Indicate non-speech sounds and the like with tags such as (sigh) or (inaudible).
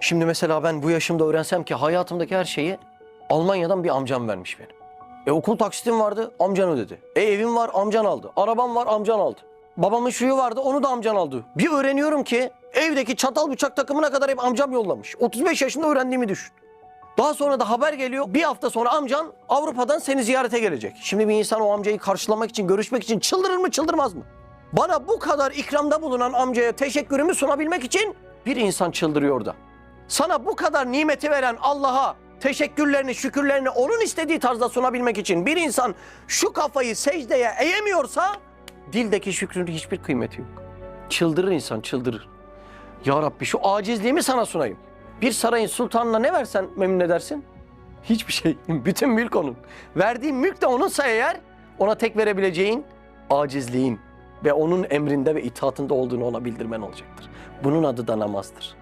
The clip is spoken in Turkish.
Şimdi mesela ben bu yaşımda öğrensem ki hayatımdaki her şeyi Almanya'dan bir amcam vermiş benim. E okul taksitim vardı, amcan ödedi. E evim var, amcan aldı. Arabam var, amcan aldı. Babamın şuyu vardı, onu da amcan aldı. Bir öğreniyorum ki evdeki çatal bıçak takımına kadar hep amcam yollamış. 35 yaşında öğrendiğimi düşün. Daha sonra da haber geliyor. Bir hafta sonra amcan Avrupa'dan seni ziyarete gelecek. Şimdi bir insan o amcayı karşılamak için, görüşmek için çıldırır mı, çıldırmaz mı? Bana bu kadar ikramda bulunan amcaya teşekkürümü sunabilmek için bir insan çıldırıyor da. Sana bu kadar nimeti veren Allah'a teşekkürlerini, şükürlerini onun istediği tarzda sunabilmek için bir insan şu kafayı secdeye eğemiyorsa dildeki şükrün hiçbir kıymeti yok. Çıldırır insan, çıldırır. Ya Rabbi şu acizliğimi sana sunayım. Bir sarayın sultanına ne versen memnun edersin? Hiçbir şey. (laughs) Bütün mülk onun. Verdiğin mülk de onunsa eğer ona tek verebileceğin acizliğin ve onun emrinde ve itaatında olduğunu ona bildirmen olacaktır. Bunun adı da namazdır.